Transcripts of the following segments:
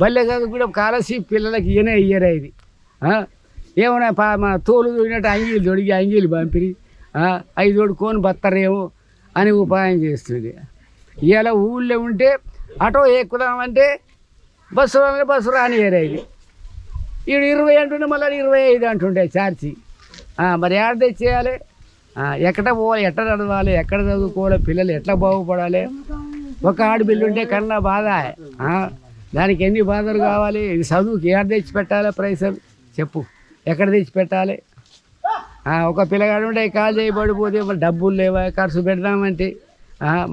బల్లె చదువు కూడా కాలసి పిల్లలకి ఈయనే ఇయ్యరే ఇది. ఏమన్నా పా మన తోలు తోడినట్టు అంగీలు తొడిగి అంగీలు పంపిరి. ఐదు అవి తోడుకొని బత్తరేమో అని ఉపాయం చేస్తుంది. ఇలా ఊళ్ళో ఉంటే ఆటో ఎక్కుదామంటే బస్సు రాని బస్సు రానియరే ఇది. ఈడు ఇరవై అంటుండే మళ్ళీ ఇరవై ఐదు అంటుండే ఛార్జీ మరి ఏడ తెచ్చేయాలి? ఎక్కడ పోవాలి? ఎట్ట చదవాలి? ఎక్కడ చదువుకోవాలి? పిల్లలు ఎట్లా బాగుపడాలి? ఒక ఆడబిల్లుంటే కన్నా బాధ దానికి ఎన్ని బాధలు కావాలి? ఇది చదువుకి ఏడ తెచ్చి పెట్టాలి పైసలు చెప్పు. ఎక్కడ తెచ్చి పెట్టాలి? ఒక పిల్లగాడు ఉంటే కాల్ చేయబడిపోతే మరి డబ్బులు లేవా? ఖర్చు పెడదామంటే.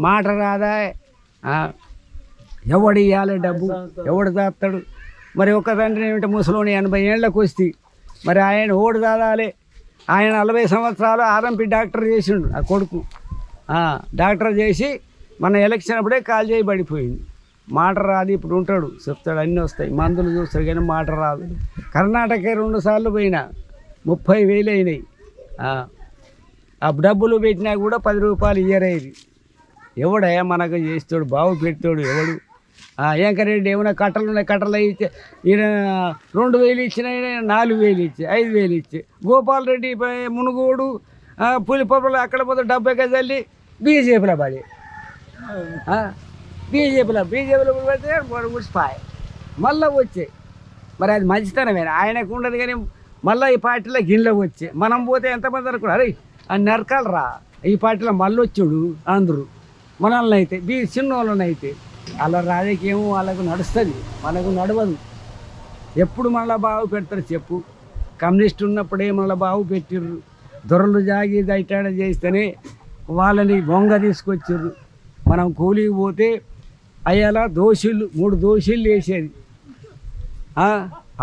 మాట రాదా? ఎవడు ఇవ్వాలి డబ్బు? ఎవడు దాస్తాడు మరి ఒక తండ్రి ఏమిటి? ముసలోని ఎనభై ఏళ్ళకు వస్తే మరి ఆయన ఓడు దాదాలి. ఆయన నలభై సంవత్సరాలు ఆర్ఎంపి డాక్టర్ చేసిండు ఆ కొడుకు. డాక్టర్ చేసి మన ఎలక్షన్ అప్పుడే కాల్ చేయబడిపోయింది మాట రాదు ఇప్పుడు ఉంటాడు. చెప్తాడు అన్నీ వస్తాయి. మందులు చూస్తాడు కానీ మాట రాదు. కర్ణాటక రెండు సార్లు పోయినా ముప్పై వేలు అయినాయి. ఆ, డబ్బులు పెట్టినా కూడా పది రూపాయలు ఇయ్యరేది ఎవడే మనకు చేస్తాడు బాగు పెడతాడు ఎవడు? ఏంకరెడ్డి ఏమైనా కట్టలు ఉన్నాయి? కట్టలు ఇచ్చే ఈయన రెండు వేలు ఇచ్చిన ఈయన నాలుగు వేలు ఇచ్చి ఐదు వేలు ఇచ్చి. గోపాల్ రెడ్డి మునుగోడు ఆ, పులిపప్పులు అక్కడ పోతే డబ్బే కదల్లి బీజేపీలో పడి. బీజేపీలో బీజేపీలో పడితే ఉడిసిపాయ మళ్ళీ వచ్చాయి మరి అది మంచితనమే ఆయనకు ఉండదు కానీ మళ్ళీ ఈ పార్టీలో గిన్నెలో వచ్చే. మనం పోతే ఎంతమంది అనుకున్నారు? అరే అని నరకాలు రా. ఈ పార్టీలో మళ్ళీ వచ్చాడు అందరూ. మనల్ని అయితే బీ చిన్న అయితే. అలా రాజకీయం వాళ్ళకు నడుస్తుంది. మనకు నడవదు. ఎప్పుడు మళ్ళీ బాగు పెడతారు చెప్పు. కమ్యూనిస్ట్ ఉన్నప్పుడే మళ్ళీ బాగు పెట్టిర్రు. దొరలు జాగి దైటాడ చేస్తేనే వాళ్ళని బొంగ తీసుకొచ్చారు మనం కూలికి పోతే అయ్యేలా దోషులు మూడు దోషులు వేసేది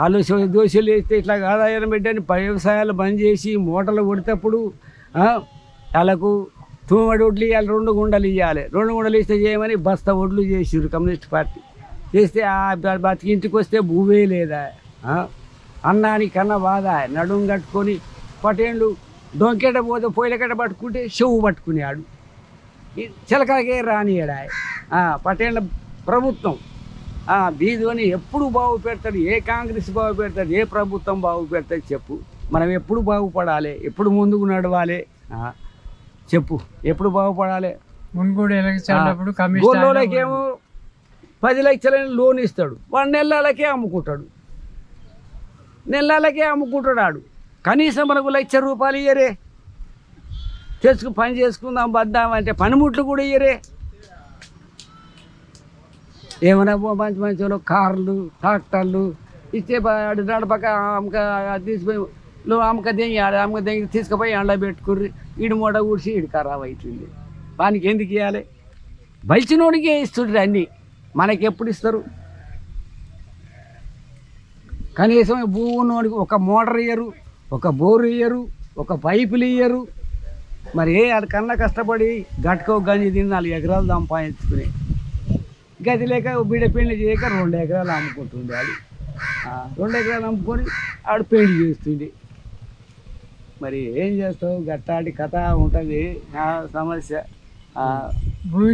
ఆలోచన దోషులు వేస్తే ఇట్లా ఆదాయం పెట్టని వ్యవసాయాలు బంద్ చేసి మూటలు కొడితేప్పుడు వాళ్ళకు తూమడి ఒడ్లు ఇవ్వాలి రెండు గుండలు ఇవ్వాలి రెండు గుండలు ఇస్తే చేయమని బస్తా ఒడ్లు చేసిర్రు కమ్యూనిస్ట్ పార్టీ. చేస్తే ఆ బతికి ఇంటికి వస్తే భూవే లేదా? అన్నానికి కన్నా బాధ. నడుము కట్టుకొని పటేళ్ళు డొంకెట పోతే పొయ్యిలకట పట్టుకుంటే చెవు పట్టుకునేవాడు. ఈ చిలకలకే రానియడా పటేళ్ళ ప్రభుత్వం. ఆ, బీదోని ఎప్పుడు బాగు పెడతాడు? ఏ కాంగ్రెస్ బాగు పెడతాడు? ఏ ప్రభుత్వం బాగు పెడతాడు చెప్పు. మనం ఎప్పుడు బాగుపడాలి? ఎప్పుడు ముందుకు నడవాలి? చెప్పు. ఎప్పుడు బాగుపడాలి? మున్గోడు ఎలక్షన్ పది లక్షలని లోన్ ఇస్తాడు. వాడు నెలలకే అమ్ముకుంటాడు. నెలలకే అమ్ముకుంటాడు ఆడు. కనీసం మనకు లక్ష రూపాయలు ఇయ్యరే. తెచ్చుకు పని చేసుకుందాం బద్దామంటే పనిముట్లు కూడా ఇయ్యరే. ఏమైనా మంచి మంచి కార్లు ట్రాక్టర్లు ఇచ్చే ఆడు నడపక అమ్మక అది తీసిపోయి లో అమ్మక దెంగి ఆడ అమ్మక దెంగి తీసుకుపోయి ఎండ పెట్టుకుర్రి. ఈడు మూడ ఊడ్చి ఈడు ఖరాబ్ అవుతుంది వానికి ఎందుకు ఇవ్వాలి బలిచినోడికే ఇస్తుండ్రు అన్నీ. మనకి ఎప్పుడు ఇస్తారు? కనీసం భూనోడికి ఒక మోటార్ ఇయ్యరు ఒక బోరు ఇయ్యరు ఒక పైపులు ఇయ్యరు. మరి ఏ అది కన్నా కష్టపడి గట్టుకో గంజి తిని నాలుగు ఎకరాలు సంపాదించుకుని. గది లేక బిడ్డ పెళ్ళి చేయక రెండు ఎకరాలు అమ్ముకుంటుండే ఆడు ఆ, రెండు ఎకరాలు అమ్ముకొని ఆడు పెళ్ళి చేస్తుండే. మరి ఏం చేస్తావు? గట్టాడి కథ ఉంటుంది. ఆ సమస్య. ఆ, భూమి